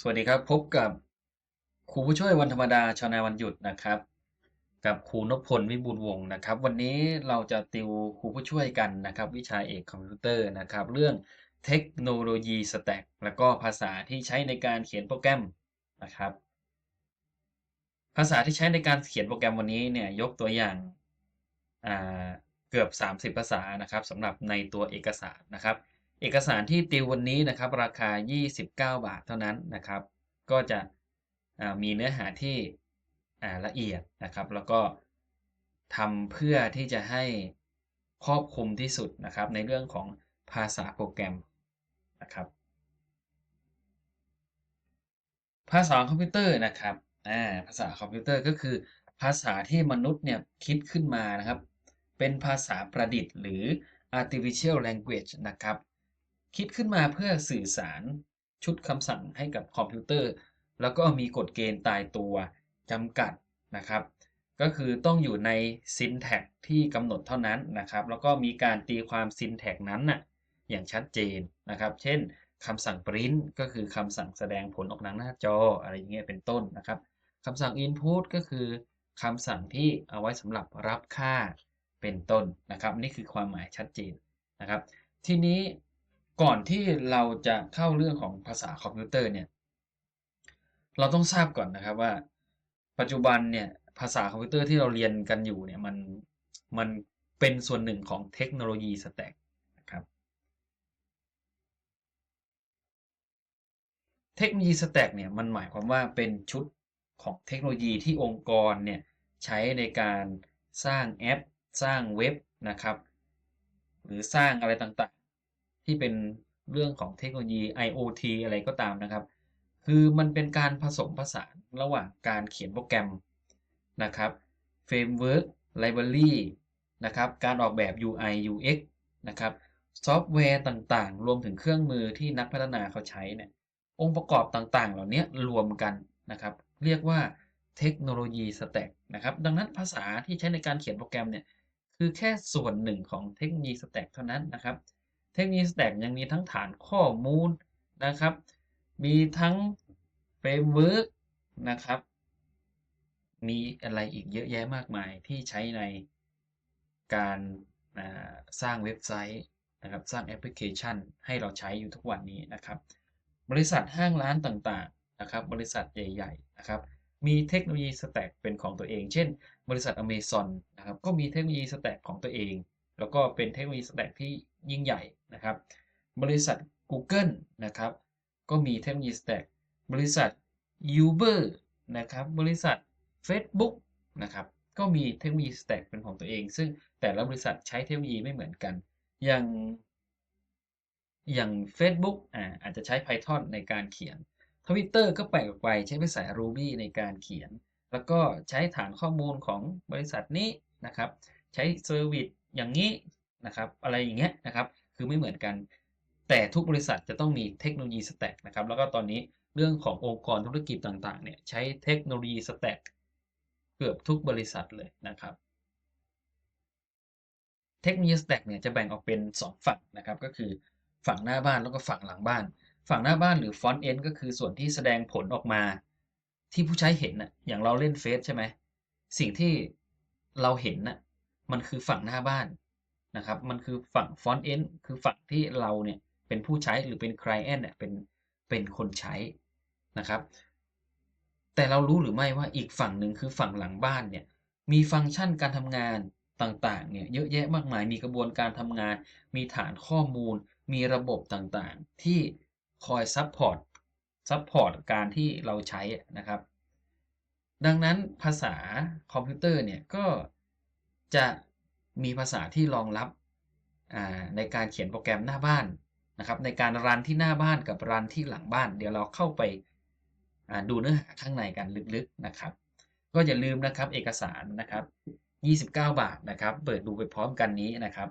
สวัสดีครับ พบกับครูผู้ช่วยวันธรรมดาชาวนาวันหยุดนะครับ กับครูนพพลวิบูลย์วงศ์นะครับ วันนี้เราจะติวครูผู้ช่วยกันนะครับ วิชาเอกคอมพิวเตอร์นะครับ เรื่องเทคโนโลยีสแต็กแล้วก็ภาษาที่ใช้ในการเขียนโปรแกรมนะครับ ภาษาที่ใช้ในการเขียนโปรแกรมวันนี้เนี่ยยกตัวอย่างอ่าเกือบ 30 ภาษานะครับสำหรับในตัวเอกสารนะครับ เอกสารที่ติววันนี้นะครับ ราคา 29 บาทเท่านั้นนะครับ ก็จะมีเนื้อหาที่ละเอียดนะครับ แล้วก็ทำเพื่อที่จะให้ครอบคลุมที่สุดนะครับ ในเรื่องของภาษาโปรแกรมนะครับ ภาษาคอมพิวเตอร์นะครับาภาษาคอมพิวเตอร์ก็คือ ภาษาที่มนุษย์เนี่ยคิดขึ้นมานะครับ เป็นภาษาประดิษฐ์หรือ artificial language นะครับ คิดขึ้นมาเพื่อสื่อสารชุดคำสั่งให้กับคอมพิวเตอร์ แล้วก็มีกฎเกณฑ์ตายตัวจำกัดนะครับ ก็คือต้องอยู่ใน syntax ที่กำหนดเท่านั้นนะครับ แล้วก็มีการตีความ syntax นั้นน่ะอย่างชัดเจนนะครับ เช่นคำสั่ง print ก็คือคำสั่งแสดงผลออกทางหน้าจออะไรอย่างเงี้ยเป็นต้นนะครับคำสั่ง input ก็คือคำสั่งที่เอาไว้สำหรับรับค่าเป็นต้นนะครับ นี่คือความหมายชัดเจนนะครับ ทีนี้ ก่อนที่เราจะเข้าเรื่องของภาษาคอมพิวเตอร์เนี่ยเราต้องทราบก่อนนะครับว่า ปัจจุบันเนี่ยภาษาคอมพิวเตอร์ที่เราเรียนกันอยู่เนี่ยมันมันเป็นส่วนหนึ่งของเทคโนโลยีสแต็กนะครับเทคโนโลยีสแต็กเนี่ยมันหมายความว่าเป็นชุดของเทคโนโลยีที่องค์กรเนี่ยใช้ในการสร้างแอป สร้างเว็บนะครับ หรือสร้างอะไรต่าง ที่เป็นเรื่องของเทคโนโลยี IoT อะไรก็ตามนะครับ คือมันเป็นการผสมผสานระหว่างการเขียนโปรแกรมนะครับเฟรมเวิร์กไลบรารีนะครับการออกแบบ UI UX นะครับซอฟต์แวร์ต่างๆ รวมถึงเครื่องมือที่นักพัฒนาเขาใช้เนี่ยองค์ประกอบต่างๆ เหล่านี้รวมกันนะครับ เรียกว่าเทคโนโลยีสแต็กนะครับ ดังนั้นภาษาที่ใช้ในการเขียนโปรแกรมเนี่ย คือแค่ส่วนหนึ่งของเทคโนโลยีสแต็กเท่านั้นนะครับ เทคโนโลยีสแต็กยังมีทั้งฐานข้อมูลนะครับ มีทั้งเฟรมเวิร์กนะครับ มีอะไรอีกเยอะแยะมากมายที่ใช้ในการสร้างเว็บไซต์นะครับ สร้างแอปพลิเคชันให้เราใช้อยู่ทุกวันนี้นะครับ บริษัทห้างร้านต่างๆนะครับ บริษัทใหญ่ๆนะครับ มีเทคโนโลยีสแต็กเป็นของตัวเอง เช่น บริษัท Amazon นะครับ ก็มีเทคโนโลยีสแต็กของตัวเอง แล้วก็เป็นเทคโนโลยีสแต็กที่ยิ่งใหญ่นะครับ บริษัท Google นะครับ ก็มีเทคโนโลยีสแต็กบริษัท Uber นะครับ บริษัท Facebook นะครับ ก็มีเทคโนโลยีสแต็กเป็นของตัวเอง ซึ่งแต่ละบริษัทใช้เทคโนโลยีไม่เหมือนกัน อย่าง อย่าง Facebook อ่าอาจจะใช้ Python ในการเขียน Twitter ก็แปลกออกไปใช้ภาษา Ruby ในการเขียน แล้วก็ใช้ฐานข้อมูลของบริษัทนี้นะครับ ใช้เซอร์วิส อย่างนี้นะครับอะไรอย่างเงี้ยนะครับคือไม่เหมือนกัน แต่ทุกบริษัทจะต้องมีเทคโนโลยีสแต็กนะครับแล้วก็ตอนนี้เรื่องขององค์กรธุรกิจต่างๆเนี่ยใช้เทคโนโลยีสแต็กเกือบทุกบริษัทเลยนะครับเทคโนโลยีสแต็กเนี่ยจะแบ่งออกเป็น 2 ฝั่งนะครับก็คือฝั่งหน้าบ้านแล้วก็ฝั่งหลังบ้าน ฝั่งหน้าบ้านหรือฟอนต์เอ็นก็คือส่วนที่แสดงผลออกมา ที่ผู้ใช้เห็นน่ะอย่างเราเล่นเฟซใช่ไหมสิ่งที่เราเห็นน่ะ มันคือฝั่งหน้าบ้านนะครับ มันคือฝั่งฟอนต์เอนคือฝั่งที่เราเนี่ยเป็นผู้ใช้หรือเป็น client เนี่ยเป็นเป็นคนใช้นะครับ แต่เรารู้หรือไม่ว่าอีกฝั่งหนึ่งคือฝั่งหลังบ้านเนี่ยมีฟังก์ชันการทำงานต่างๆเนี่ยเยอะแยะมากมายมีกระบวนการทำงาน มีฐานข้อมูล มีระบบต่างๆ ที่คอยซัพพอร์ตซัพพอร์ตการที่เราใช้นะครับ ดังนั้นภาษาคอมพิวเตอร์เนี่ยก็จะ มีภาษาที่รองรับในการเขียนโปรแกรมหน้าบ้านนะครับในการรันที่หน้าบ้านกับรันที่หลังบ้าน เดี๋ยวเราเข้าไปดูเนื้อหาข้างในกันลึกๆนะครับ ก็อย่าลืมนะครับเอกสารนะครับ 29 บาทนะครับ เปิดดูไปพร้อมกันนี้นะครับ